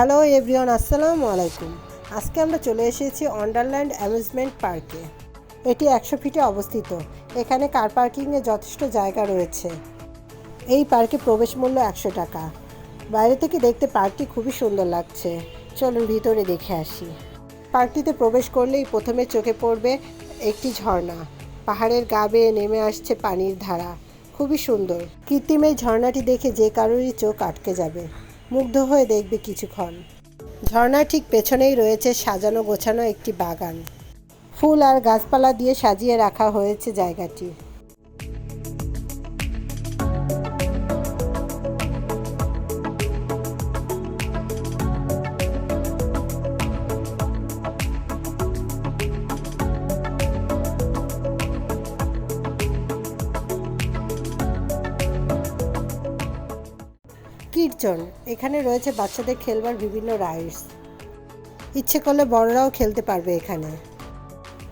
Hello everyone, আসসালামু আলাইকুম। আজকে আমরা চলে এসেছি অন্ডারল্যান্ড অ্যামিউজমেন্ট পার্কে এটি একশো ফিটে অবস্থিত। এখানে কার পার্কিংয়ে যথেষ্ট জায়গা রয়েছে। এই পার্কে প্রবেশ মূল্য একশো টাকা। বাইরে থেকে দেখতে পার্কটি খুবই সুন্দর লাগছে। চলুন ভিতরে দেখে আসি। পার্কটিতে প্রবেশ করলেই প্রথমে চোখে পড়বে একটি ঝর্ণা। পাহাড়ের গা বেয়ে নেমে আসছে পানির ধারা। খুবই সুন্দর। কৃত্রিম এই ঝর্ণাটি দেখে যে কারোরই চোখ আটকে যাবে। মুগ্ধ হয়ে দেখবে কিছুক্ষণ। ঝর্ণার ঠিক পেছনেই রয়েছে সাজানো গোছানো একটি বাগান। ফুল আর গাছপালা দিয়ে সাজিয়ে রাখা হয়েছে জায়গাটি। কীর্তন। এখানে রয়েছে বাচ্চাদের খেলবার বিভিন্ন রাইডস ইচ্ছে করলে বড়রাও খেলতে পারবে এখানে।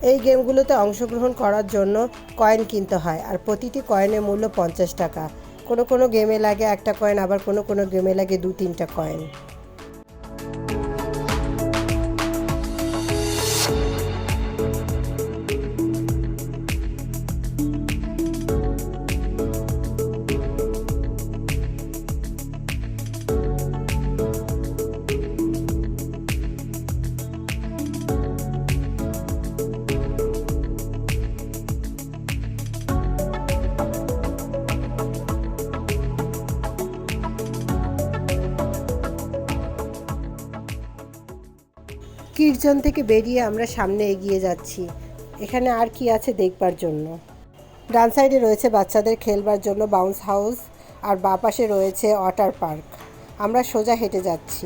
এই গেমগুলোতে অংশগ্রহণ করার জন্য কয়েন কিনতে হয়, আর প্রতিটি কয়েনের মূল্য পঞ্চাশ টাকা। কোনো কোনো গেমে লাগে একটা কয়েন আবার কোনো কোনো গেমে লাগে দু তিনটা কয়েন কীর্তন থেকে বেরিয়ে আমরা সামনে এগিয়ে যাচ্ছি। এখানে আর কি আছে দেখবার জন্য? ডান সাইডে রয়েছে বাচ্চাদের খেলবার জন্য বাউন্স হাউস আর বাঁ পাশে রয়েছে ওয়াটার পার্ক আমরা সোজা হেঁটে যাচ্ছি।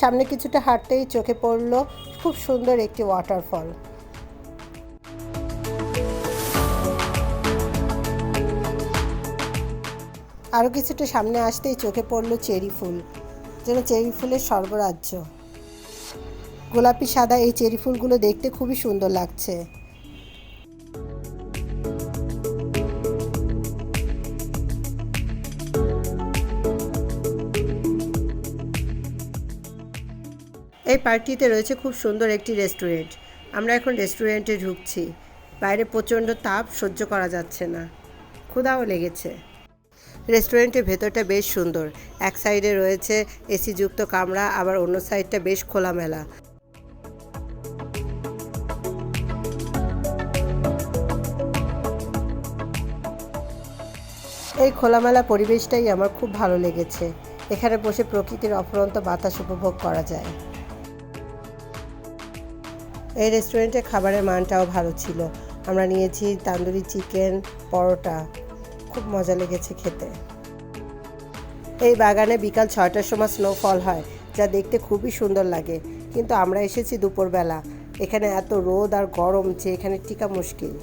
সামনে কিছুটা হাঁটতেই চোখে পড়ল খুব সুন্দর একটি ওয়াটারফল আরও কিছুটা সামনে আসতেই চোখে পড়ল চেরি ফুল, যেন চেরি ফুলের সর্বরাজ্য গোলাপি সাদা এই চেরি ফুলগুলো দেখতে খুবই সুন্দর লাগছে। এই পার্কটিতে রয়েছে খুব সুন্দর একটি রেস্টুরেন্ট। আমরা এখন রেস্টুরেন্টে ঢুকছি। বাইরে প্রচণ্ড তাপ, সহ্য করা যাচ্ছে না। ক্ষুধাও লেগেছে। রেস্টুরেন্টের ভেতরটা বেশ সুন্দর। এক সাইডে রয়েছে এসিযুক্ত কামরা, আবার অন্য সাইডটা বেশ খোলামেলা। এই খোলামেলা পরিবেশটাই আমার খুব ভালো লেগেছে। এখানে বসে প্রকৃতির অফুরন্ত বাতাস উপভোগ করা যায়। এই রেস্টুরেন্টে খাবারের মানটাও ভালো ছিল। আমরা নিয়েছি তান্দুরি চিকেন পরোটা। খুব মজা লেগেছে খেতে। এই বাগানে বিকাল ছয়টার সময় স্নোফল হয়, যা দেখতে খুবই সুন্দর লাগে। কিন্তু আমরা এসেছি দুপুরবেলা। এখানে এত রোদ আর গরম যে এখানে টিকা মুশকিল।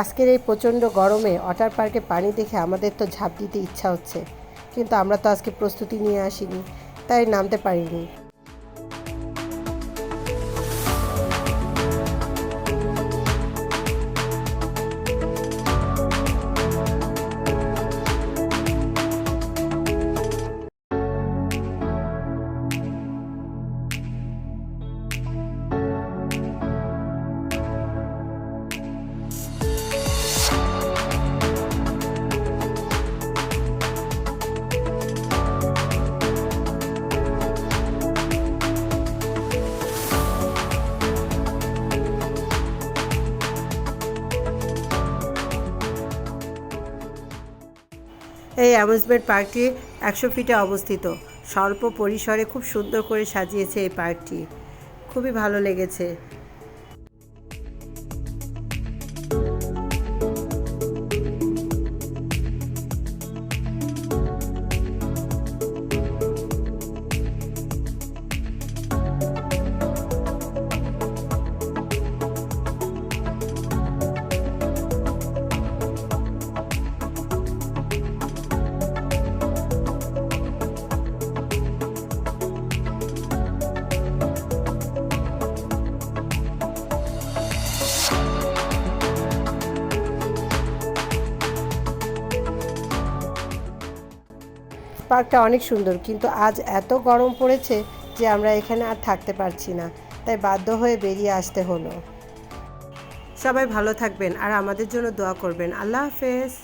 আজকের এই প্রচণ্ড গরমে ওয়াটার পার্কে পানি দেখে আমাদের তো ঝাঁপ দিতে ইচ্ছা হচ্ছে। কিন্তু আমরা তো আজকে প্রস্তুতি নিয়ে আসিনি, তাই নামতে পারিনি। এই অ্যামুজমেন্ট পার্কটি একশো ফিটে অবস্থিত। স্বল্প পরিসরে খুব সুন্দর করে সাজিয়েছে এই পার্কটি। খুবই ভালো লেগেছে। পার্কটা অনেক সুন্দর, কিন্তু আজ এত গরম পড়েছে যে আমরা এখানে আর থাকতে পারছি না। তাই বাধ্য হয়ে বেরিয়ে আসতে হলো। সবাই ভালো থাকবেন আর আমাদের জন্য দোয়া করবেন। আল্লাহ হাফেজ।